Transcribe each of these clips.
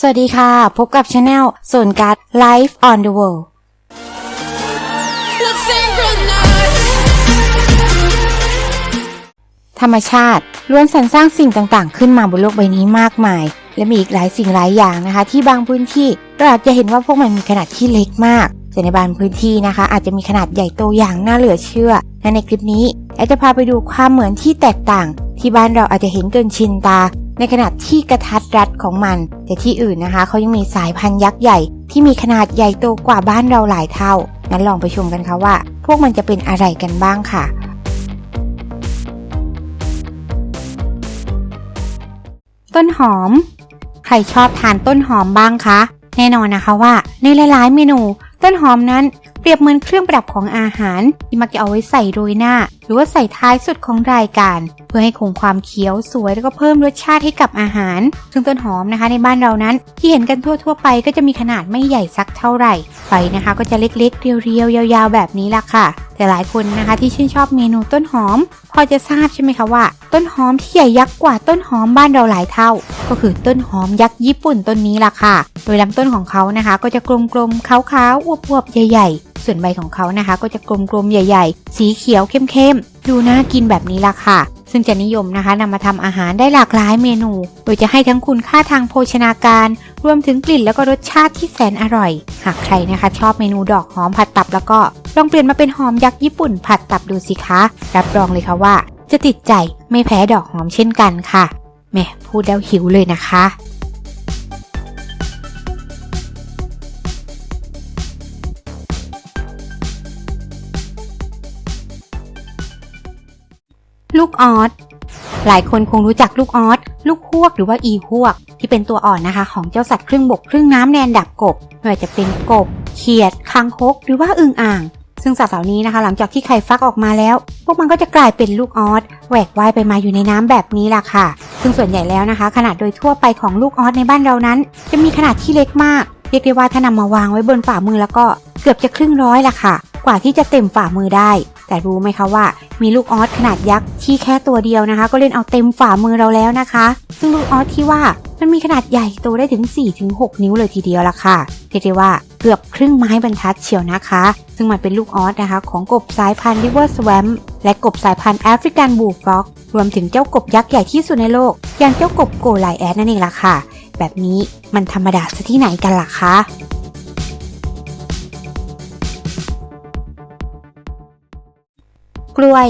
สวัสดีค่ะ พบกับช anel ส่วนการ Life on the World ธรรมชาติล้วนสรรสร้างสิ่งต่างๆ ขึ้นมาบนโลกใบนี้มากมาย และมีอีกหลายสิ่งหลายอย่างนะคะ ที่บางพื้นที่เราอาจจะเห็นว่าพวกมันมีขนาดที่เล็กมาก แต่ในบางพื้นที่นะคะ อาจจะมีขนาดใหญ่โตอย่างน่าเหลือเชื่อและในคลิปนี้แอดจะพาไปดูความเหมือนที่แตกต่าง ที่บ้านเราอาจจะเห็นเกินชินตา ในขนาดที่กระทัดรัดของมัน แต่ที่อื่นนะคะเขายังมีสายพันธุ์ยักษ์ใหญ่ ที่มีขนาดใหญ่โตกว่าบ้านเราหลายเท่างั้นลองไปชมกันค่ะว่า พวกมันจะเป็นอะไรกันบ้างค่ะ ต้นหอม ใครชอบทานต้นหอมบ้างคะ แน่นอนนะคะว่า ในหลายๆ เมนู ต้นหอมนั้นเปรียบเหมือนเครื่องประดับของอาหารที่มักจะเอาไว้ใส่โรยหน้า หรือว่าใส่ท้ายสุดของรายการ เพื่อให้คงความเคี้ยวสวยแล้วก็เพิ่มรสชาติให้กับอาหาร ซึ่งต้นหอมนะคะ ในบ้านเรานั้นที่เห็นกันทั่ว ๆ ไปก็จะมีขนาดไม่ใหญ่สักเท่าไหร่ไฟนะคะ ก็จะเล็กๆเรียวๆยาวๆ แบบนี้ล่ะค่ะ แต่หลายคนนะคะที่ชื่นชอบเมนูต้นหอม พอจะทราบใช่ไหมคะว่า ต้นหอมที่ใหญ่ยักษ์กว่าต้นหอมบ้านเราหลายเท่า ก็คือต้นหอมยักษ์ญี่ปุ่นต้นนี้ล่ะค่ะ โดยลำต้นของเขานะคะ ก็จะกลมๆขาวๆอวบๆใหญ่ๆ ส่วนใบของเขานะคะ ก็จะกลมๆใหญ่ ๆ สีเขียวเข้มๆ ดูน่ากินแบบนี้ล่ะค่ะ ซึ่งจะนิยมนะคะนำมาทำอาหารได้หลากหลายเมนู โดยจะให้ทั้งคุณค่าทางโภชนาการ รวมถึงกลิ่นแล้วก็รสชาติที่แสนอร่อย หากใครนะคะ ชอบเมนูดอกหอมผัดตับแล้วก็ลองเปลี่ยนมาเป็นหอมยักษ์ญี่ปุ่นผัดตับดูสิคะ รับรองเลยค่ะว่า จะติดใจไม่แพ้ดอกหอมเช่นกันค่ะแม่พูดแล้วหิวเลยนะคะ ลูกออสหลายคนคงรู้จักลูกออสลูกฮวกหรือว่าอีฮวก ที่เป็นตัวอ่อนนะคะ ของเจ้าสัตว์ครึ่งบกครึ่งน้ำแดนดับกบไม่ว่าจะเป็นกบ เขียดคางคก หรือว่าอึ่งอ่าง ซึ่งสัตว์เหล่านี้นะคะ หลังจากที่ไข่ฟักออกมาแล้ว พวกมันก็จะกลายเป็นลูกออสแหวกว่ายไปมาอยู่ในน้ำแบบนี้ล่ะค่ะ ซึ่งส่วนใหญ่แล้วนะคะ ขนาดโดยทั่วไปของลูกออสในบ้านเรานั้น จะมีขนาดที่เล็กมาก เรียกได้ว่าถ้านำมาวางไว้บนฝ่ามือแล้วก็เกือบจะครึ่งร้อยละค่ะ กว่าที่จะเต็มฝ่ามือได้ แต่รู้ไหมคะว่า มีลูกออสขนาดยักษ์ที่แค่ตัวเดียวนะคะ ก็เล่นเอาเต็มฝ่ามือเราแล้วนะคะ ซึ่งลูกออสที่ว่ามันมีขนาดใหญ่โตได้ถึง 4-6 นิ้วเลยทีเดียวละค่ะเรียกได้ว่าเกือบครึ่งไม้บรรทัดเชียวนะคะ ซึ่งมันเป็นลูกออสนะคะ ของกบสายพันธุ์ River Swamp และกบสายพันธุ์ African Bullfrog รวมถึงเจ้ากบยักษ์ใหญ่ที่สุดในโลก อย่างเจ้ากบโกไลแอดนั่นเองล่ะค่ะ แบบนี้มันธรรมดาซะที่ไหนกันล่ะคะ กล้วย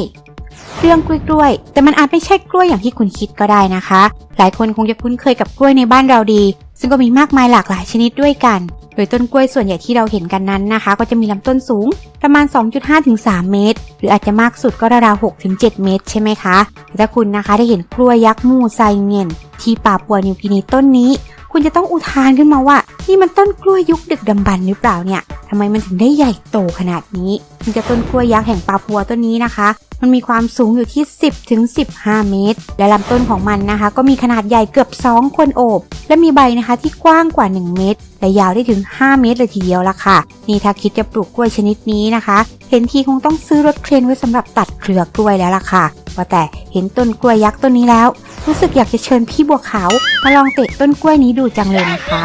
เรื่องกล้วยกล้วย แต่มันอาจไม่ใช่กล้วยอย่างที่คุณคิดก็ได้นะคะ หลายคนคงจะคุ้นเคยกับกล้วยในบ้านเราดี ซึ่งก็มีมากมายหลากหลายชนิดด้วยกัน โดยต้นกล้วยส่วนใหญ่ที่เราเห็นกันนั้นนะคะ ก็จะมีลำต้นสูงประมาณ 2.5ถึง3เมตร หรืออาจจะมากสุดก็ราวๆ6ถึง7เมตร ใช่ไหมคะ แต่ถ้าคุณนะคะได้เห็นกล้วยยักษ์มูไซเงียน ที่ป่าปัวนิวกินีต้นนี้ คุณจะต้องอุทานขึ้นมาว่า นี่มันต้นกล้วยยุคดึกดำบรรหรือเปล่าเนี่ยทำไมมันถึงได้ใหญ่โตขนาดนี้ถึงจะต้นกล้วยยักษ์แห่งป่าปัวต้นนี้นะคะ มันมีความสูงอยู่ที่ 10ถึง15 เมตร และลำต้นของมันนะคะ ก็มีขนาดใหญ่เกือบ 2 คนโอบ และมีใบนะคะที่กว้างกว่า 1 เมตร และยาวได้ถึง 5 เมตรเลยทีเดียวละค่ะ นี่ถ้าคิดจะปลูกกล้วยชนิดนี้นะคะ เห็นทีคงต้องซื้อรถเครนไว้สำหรับตัดเครือกล้วยแล้วล่ะค่ะว่าแต่เห็นต้นกล้วยยักษ์ต้นนี้แล้ว รู้สึกอยากจะเชิญพี่บัวขาวมาลองเตะต้นกล้วยนี้ดูจังเลยนะคะ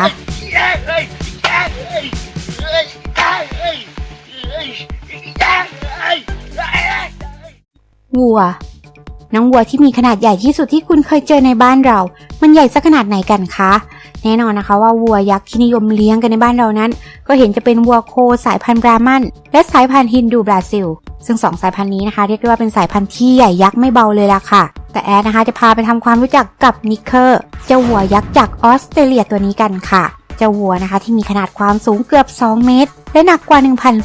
วัว น้องวัวที่มีขนาดใหญ่ที่สุดที่คุณเคยเจอในบ้านเรา มันใหญ่สักขนาดไหนกันคะ แน่นอนนะคะว่าวัวยักษ์ที่นิยมเลี้ยงกันในบ้านเรานั้น ก็เห็นจะเป็นวัวโคสายพันธุ์บรามัน และสายพันธุ์ฮินดูบราซิล ซึ่งสองสายพันธุ์นี้นะคะ เรียกได้ว่าเป็นสายพันธุ์ที่ใหญ่ยักษ์ไม่เบาเลยล่ะค่ะ แต่แอดนะคะจะพาไปทำความรู้จักกับนิกเกอร์เจ้าหัวยักษ์จากออสเตรเลียตัวนี้กันค่ะ เจ้าวัวนะคะ ที่มีขนาดความสูงเกือบ 2 เมตร และหนักกว่า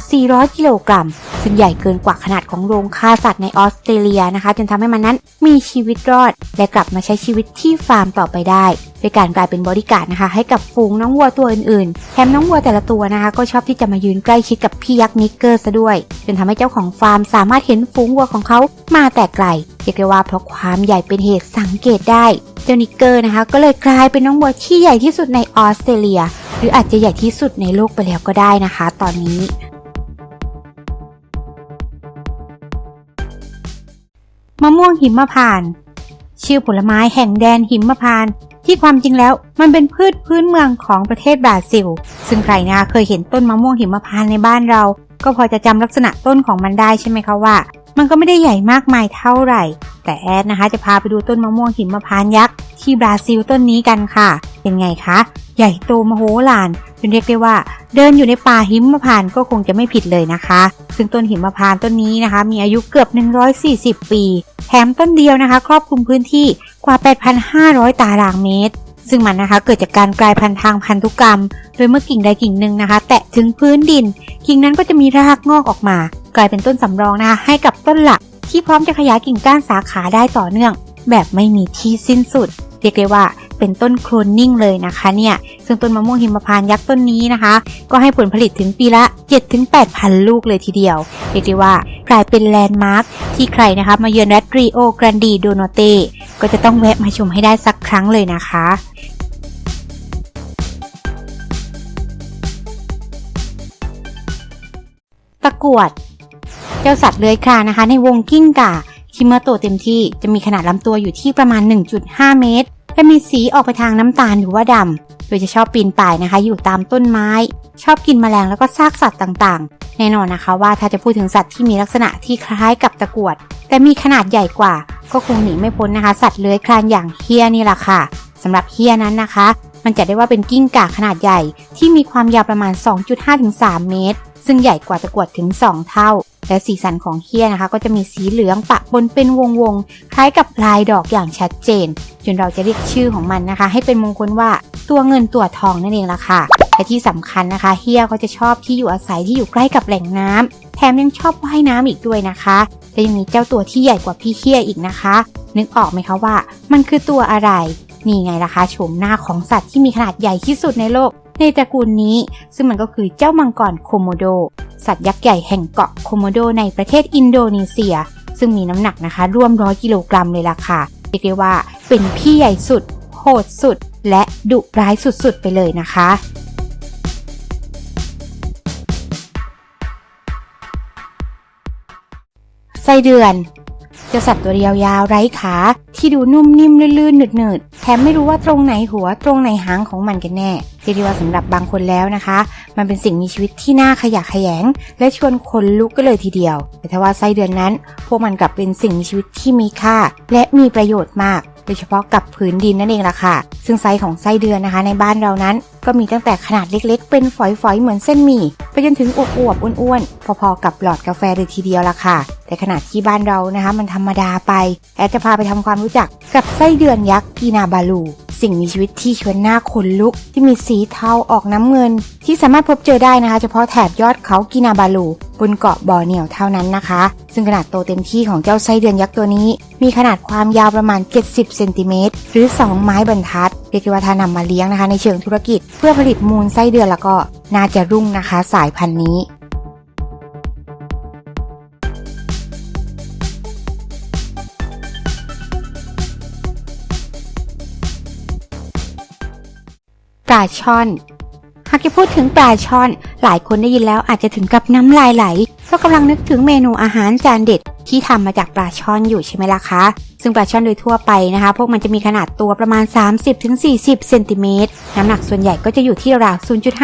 1,400 กิโลกรัม ซึ่งใหญ่เกินกว่าขนาดของโรงฆ่าสัตว์ในออสเตรเลียนะคะ จนทำให้มันนั้นมีชีวิตรอด และกลับมาใช้ชีวิตที่ฟาร์มต่อไปได้ด้วยการกลายเป็นบริการนะคะ ให้กับฝูงน้องวัวตัวอื่นๆแถมน้องวัวแต่ละตัวนะคะ ก็ชอบที่จะมายืนใกล้ชิดกับพี่ยักษ์นิกเกอร์ซะด้วย จนทำให้เจ้าของฟาร์มสามารถเห็นฝูงวัวของเขามาแต่ไกลเรียกได้ว่าเพราะความใหญ่เป็นเหตุสังเกตได้ เจ้านิกเกอร์นะคะ ก็เลยกลายเป็นน้องวัวที่ใหญ่ที่สุดในออสเตรเลีย หรืออาจจะใหญ่ที่สุดในโลกไปแล้วก็ได้นะคะ ตอนนี้มะม่วงหิมพานต์ชื่อผลไม้แห่งแดนหิมพานต์ที่ความจริงแล้วมันเป็นพืชพื้นเมืองของประเทศบราซิล ซึ่งใครนะคะเคยเห็นต้นมะม่วงหิมพานต์ในบ้านเรา ก็พอจะจำลักษณะต้นของมันได้ใช่ไหมคะว่า มันก็ไม่ได้ใหญ่มากมายเท่าไหร่ แต่แอดนะคะจะพาไปดูต้นมะม่วงหิมพานยักษ์ที่บราซิลต้นนี้กันค่ะ เป็นไงคะ ใหญ่โตมโหฬารจนเรียกได้ว่า เดินอยู่ในป่าหิมพานก็คงจะไม่ผิดเลยนะคะ ซึ่งต้นหิมพานต์ต้นนี้นะคะ มีอายุเกือบ 140 ปี แถมต้นเดียวนะคะ ครอบคลุมพื้นที่กว่า 8,500 ตารางเมตร ซึ่งมันนะคะเกิดจากการกลายพันธุ์ทางพันธุกรรม โดยเมื่อกิ่งใดกิ่งหนึ่งนะคะ แตะถึงพื้นดิน กิ่งนั้นก็จะมีรากงอกออกมา กลายเป็นต้นสำรองนะคะให้กับต้นหลักที่พร้อมจะขยายกิ่งก้านสาขาได้ต่อเนื่อง แบบไม่มีที่สิ้นสุด เรียกได้ว่าเป็นต้นโคลนนิ่งเลยนะคะเนี่ยซึ่งต้นมะม่วงหิมพานต์ยักษ์ต้นนี้นะคะ ก็ให้ผลผลิตถึงปีละ 7-8พันลูกเลยทีเดียว เรียกได้ว่ากลายเป็นแลนด์มาร์คที่ใครนะคะมาเยือนรัตริโอกรันดีโดโนเตก็จะต้องแวะมาชมให้ได้สักครั้งเลยนะคะตะกวด เจ้าสัตว์เลื้อยคลานนะคะ ในวงกิ้งก่า ที่เมื่อโตเต็มที่จะมีขนาดลำตัวอยู่ที่ประมาณ 1.5 เมตร และมีสีออกไปทางน้ำตาลหรือว่าดำ โดยจะชอบปีนป่ายนะคะ อยู่ตามต้นไม้ ชอบกินแมลงแล้วก็ซากสัตว์ต่างๆ แน่นอนนะคะว่าถ้าจะพูดถึงสัตว์ที่มีลักษณะที่คล้ายกับตะกวด แต่มีขนาดใหญ่กว่า ก็คงหนีไม่พ้นนะคะ สัตว์เลื้อยคลานอย่างเฮียนี่แหละค่ะสำหรับเฮียนั้นนะคะ มันจะได้ว่าเป็นกิ้งก่าขนาดใหญ่ ที่มีความยาวประมาณ 2.5-3 เมตร ซึ่งใหญ่กว่าตะกวดถึง 2 เท่า และสีสันของเฮียนะคะ ก็จะมีสีเหลืองปะปนเป็นวงๆคล้ายกับลายดอกอย่างชัดเจน จนเราจะเรียกชื่อของมันนะคะ ให้เป็นมงคลว่าตัวเงินตัวทองนั่นเองละค่ะและที่สำคัญนะคะเฮียก็จะชอบที่อยู่อาศัยที่อยู่ใกล้กับแหล่งน้ำแถมยังชอบว่ายน้ำอีกด้วยนะคะและยังมีเจ้าตัวที่ใหญ่กว่าพี่เฮียอีกนะคะ นึกออกไหมคะว่า มันคือตัวอะไรนี่ไงล่ะคะโฉมหน้าของสัตว์ที่มีขนาดใหญ่ที่สุดในโลก ในตระกูลนี้ ซึ่งมันก็คือเจ้ามังกรโคโมโด สัตว์ยักษ์ใหญ่แห่งเกาะโคโมโดในประเทศอินโดนีเซีย ซึ่งมีน้ำหนักนะคะร่วมร้อยกิโลกรัมเลยล่ะค่ะเรียกได้ว่าเป็นพี่ใหญ่สุด โหดสุด และดุร้ายสุดๆไปเลยนะคะไส้เดือนเจ้าสัตว์ตัวยาวๆไร้ขาที่ดูนุ่มนิ่มลื่นๆหนืดๆ แถมไม่รู้ว่าตรงไหนหัวตรงไหนหางของมันกันแน่เรียกได้ว่าสำหรับบางคนแล้วนะคะ มันเป็นสิ่งมีชีวิตที่น่าขยะแขยง และชวนคนลุกก็เลยทีเดียว แต่ถ้าว่าไส้เดือนนั้น พวกมันกลับเป็นสิ่งมีชีวิตที่มีค่า และมีประโยชน์มาก โดยเฉพาะกับผืนดินนั่นเองล่ะค่ะ ซึ่งไซส์ของไส้เดือนนะคะ ในบ้านเรานั้น ก็มีตั้งแต่ขนาดเล็กๆ เป็นฝอยๆ เหมือนเส้นหมี่ไปจนถึงอวบๆอ้วนๆ พอๆ กับหลอดกาแฟเลยทีเดียวล่ะค่ะ แต่ขนาดที่บ้านเรานะคะ มันธรรมดาไป แอดจะพาไปทำความรู้จักกับไส้เดือนยักษ์กีนาบาลู สิ่งมีชีวิตที่ชวนหน้าขนลุก ที่มีสีเทาออกน้ำเงิน ที่สามารถพบเจอได้นะคะ เฉพาะแถบยอดเขากินาบาลู บนเกาะบอร์เนียวเท่านั้นนะคะ ซึ่งขนาดโตเต็มที่ของเจ้าไส้เดือนยักษ์ตัวนี้ มีขนาดความยาวประมาณ 70 เซนติเมตรหรือ 2 ไม้บรรทัด เรียกว่าถ้านำมาเลี้ยงนะคะ ในเชิงธุรกิจ เพื่อผลิตมูลไส้เดือนแล้วก็น่าจะรุ่งนะคะ สายพันธุ์นี้ปลาช่อนากจะพูดถึงปลาช่อน หลายคนได้ยินแล้วอาจจะถึงกับน้ำลายไหลเพราะกำลังนึกถึงเมนูอาหารจานเด็ดที่ทำมาจากปลาช่อนอยู่ใช่ไหมล่ะคะ ซึ่งปลาช่อนโดยทั่วไปนะคะ พวกมันจะมีขนาดตัวประมาณ 30-40 เซนติเมตร น้ำหนักส่วนใหญ่ก็จะอยู่ที่ราว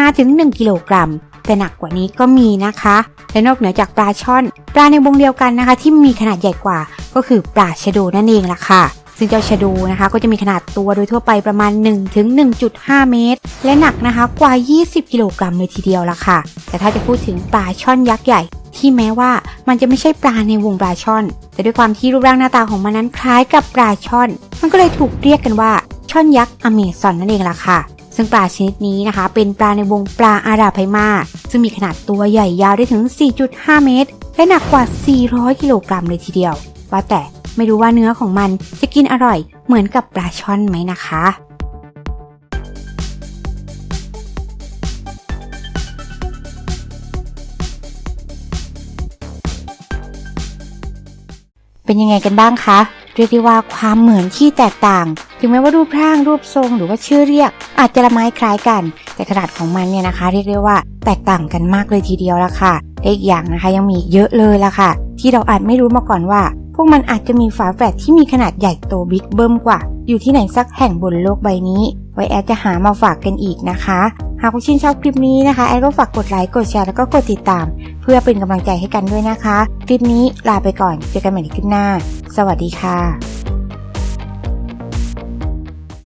0.5-1 กิโลกรัม แต่หนักกว่านี้ก็มีนะคะ และนอกเหนือจากปลาช่อน ปลาในวงเดียวกันนะคะ ที่มีขนาดใหญ่กว่า ก็คือปลาชะโดนั่นเองล่ะค่ะ ซึ่งเจ้าชะดูนะคะ ก็จะมีขนาดตัวโดยทั่วไปประมาณ1ถึง1.5เมตร และหนักนะคะกว่า 20 กิโลกรัมเลยทีเดียวละค่ะ แต่ถ้าจะพูดถึงปลาช่อนยักษ์ใหญ่ ที่แม้ว่ามันจะไม่ใช่ปลาในวงปลาช่อน แต่ด้วยความที่รูปร่างหน้าตาของมันนั้นคล้ายกับปลาช่อน มันก็เลยถูกเรียกกันว่าช่อนยักษ์อเมซอนนั่นเองล่ะค่ะซึ่งปลาชนิดนี้นะคะ เป็นปลาในวงปลาอาราไพมาซึ่งมีขนาดตัวใหญ่ยาวได้ถึง 4.5 เมตร และหนักกว่า 400 กิโลกรัมเลยทีเดียว ว่าแต่ ไม่รู้ว่าเนื้อของมันจะกินอร่อยเหมือนกับปลาช่อนไหมนะคะ เป็นยังไงกันบ้างคะ เรียกได้ว่าความเหมือนที่แตกต่าง ถึงแม้ว่ารูปร่างรูปทรงหรือว่าชื่อเรียก อาจจะละไม้คล้ายกัน แต่ขนาดของมันเนี่ยนะคะ เรียกได้ว่าแตกต่างกันมากเลยทีเดียวละค่ะและอีกอย่างนะคะยังมีเยอะเลยละค่ะ ที่เราอาจไม่รู้มาก่อนว่า วกมันอาจจะมีฝาแฝดที่มีขนาดใหญ่โตบิ๊กเบิ้มกว่า อยู่ที่ไหนสักแห่งบนโลกใบนี้ ไว้แอดจะหามาฝากกันอีกนะคะ หากคุณชื่นชอบคลิปนี้นะคะ แอดก็ฝากกดไลค์ กดแชร์ แล้วก็กดติดตาม เพื่อเป็นกำลังใจให้กันด้วยนะคะ คลิปนี้ลาไปก่อน เจอกันใหม่ในคลิปหน้า สวัสดีค่ะ